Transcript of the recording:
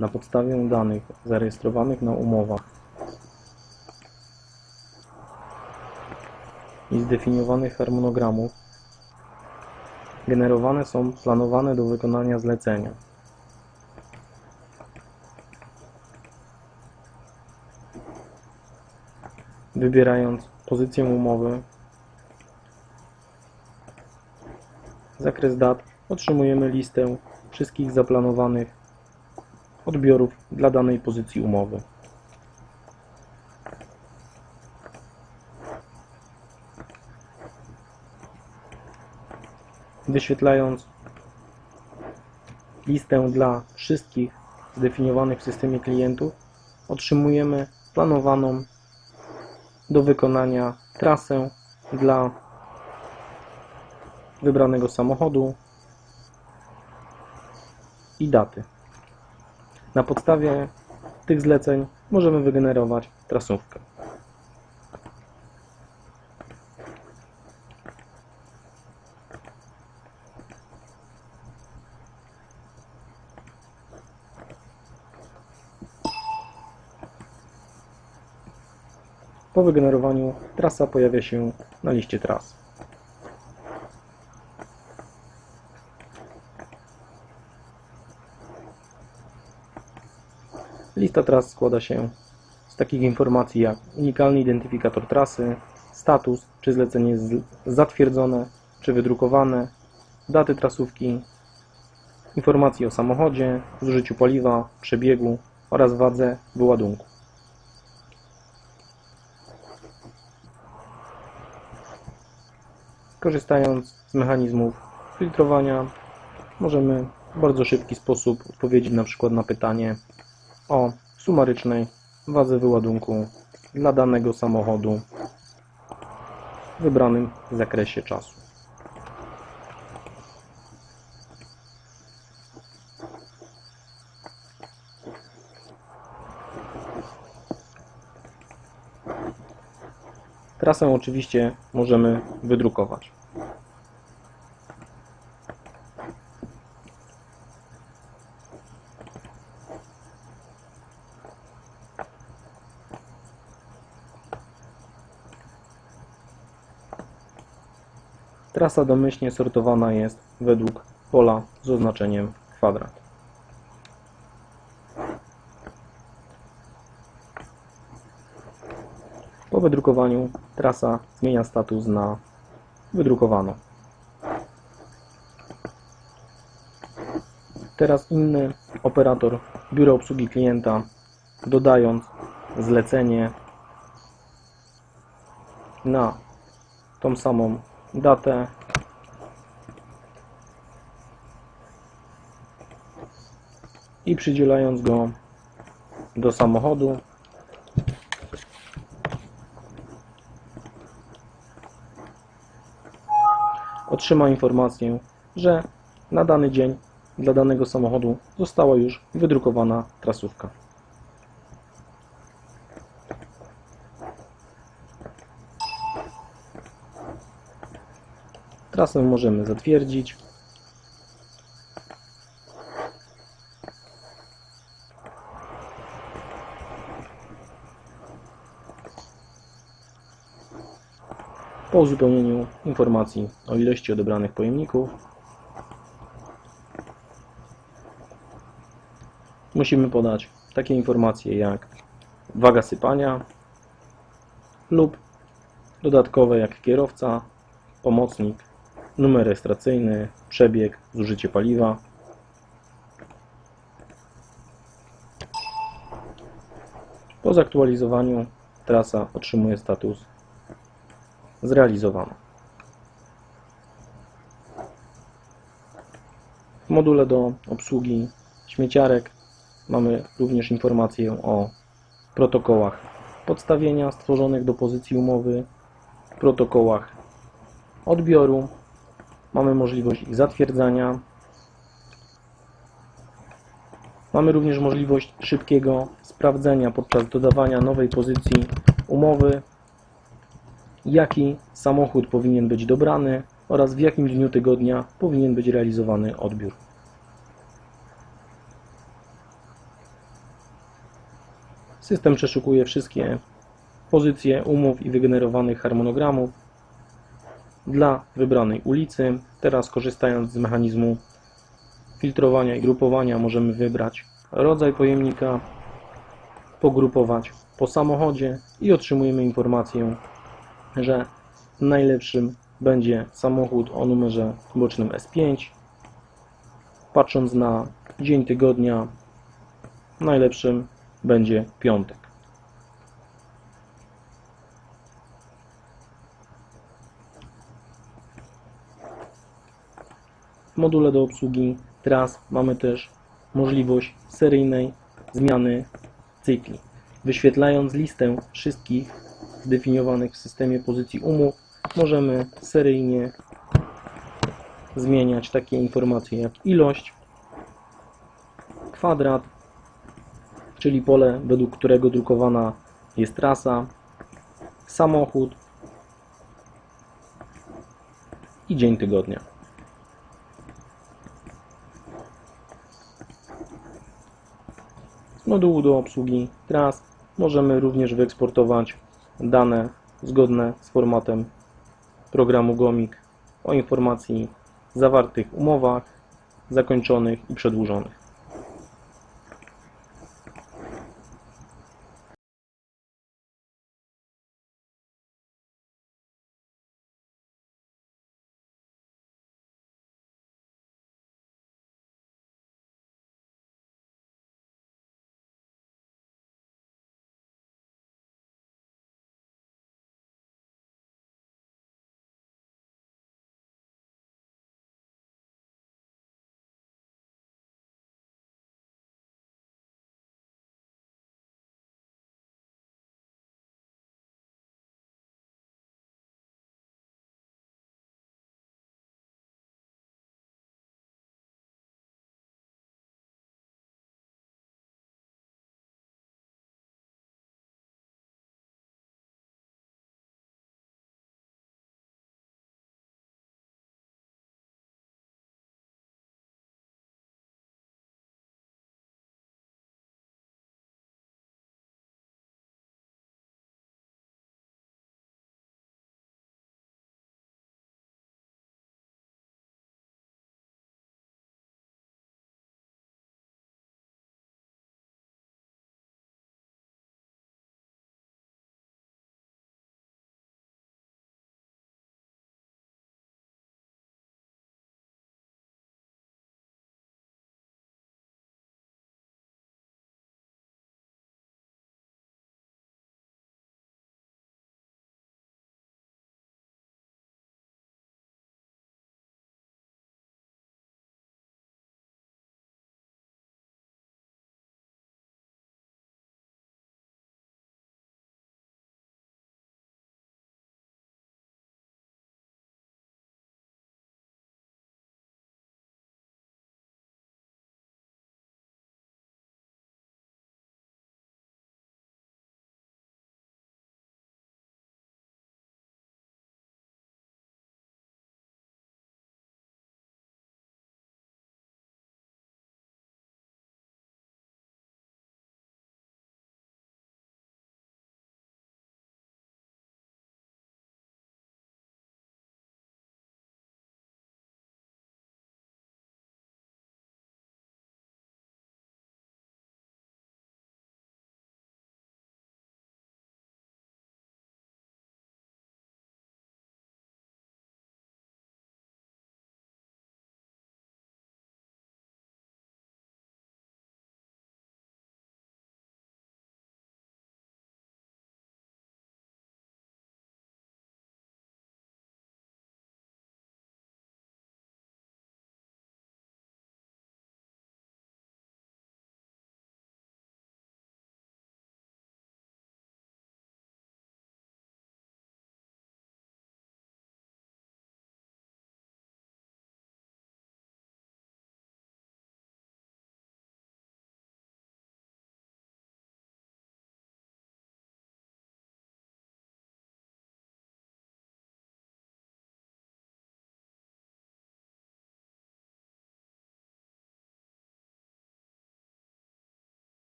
na podstawie danych zarejestrowanych na umowach i zdefiniowanych harmonogramów generowane są planowane do wykonania zlecenia. Wybierając pozycję umowy, zakres dat, otrzymujemy listę wszystkich zaplanowanych odbiorów dla danej pozycji umowy. Wyświetlając listę dla wszystkich zdefiniowanych w systemie klientów, otrzymujemy planowaną do wykonania trasę dla wybranego samochodu i daty. Na podstawie tych zleceń możemy wygenerować trasówkę. Po wygenerowaniu trasa pojawia się na liście tras. Lista tras składa się z takich informacji jak unikalny identyfikator trasy, status, czy zlecenie zatwierdzone, czy wydrukowane, daty trasówki, informacje o samochodzie, zużyciu paliwa, przebiegu oraz wadze wyładunku. Korzystając z mechanizmów filtrowania, możemy w bardzo szybki sposób odpowiedzieć na przykład na pytanie o sumarycznej wadze wyładunku dla danego samochodu w wybranym zakresie czasu. Trasę oczywiście możemy wydrukować. Trasa domyślnie sortowana jest według pola z oznaczeniem kwadrat. Po wydrukowaniu trasa zmienia status na wydrukowaną. Teraz inny operator biura obsługi klienta dodając zlecenie na tą samą datę i przydzielając go do samochodu otrzyma informację, że na dany dzień dla danego samochodu została już wydrukowana trasówka. Trasę możemy zatwierdzić. Po uzupełnieniu informacji o ilości odebranych pojemników musimy podać takie informacje jak waga sypania lub dodatkowe jak kierowca, pomocnik, numer rejestracyjny, przebieg, zużycie paliwa. Po zaktualizowaniu trasa otrzymuje status zrealizowana. W module do obsługi śmieciarek mamy również informację o protokołach podstawienia stworzonych do pozycji umowy, protokołach odbioru. Mamy możliwość ich zatwierdzania. Mamy również możliwość szybkiego sprawdzenia podczas dodawania nowej pozycji umowy, jaki samochód powinien być dobrany oraz w jakim dniu tygodnia powinien być realizowany odbiór. System przeszukuje wszystkie pozycje umów i wygenerowanych harmonogramów dla wybranej ulicy. Teraz korzystając z mechanizmu filtrowania i grupowania możemy wybrać rodzaj pojemnika, pogrupować po samochodzie i otrzymujemy informację, że najlepszym będzie samochód o numerze bocznym S5. Patrząc na dzień tygodnia, najlepszym będzie piątek. W module do obsługi tras mamy też możliwość seryjnej zmiany cykli. Wyświetlając listę wszystkich zdefiniowanych w systemie pozycji umów, możemy seryjnie zmieniać takie informacje jak ilość, kwadrat, czyli pole, według którego drukowana jest trasa, samochód i dzień tygodnia. Modułu do obsługi tras możemy również wyeksportować dane zgodne z formatem programu GOMIK o informacji zawartych umowach, zakończonych i przedłużonych.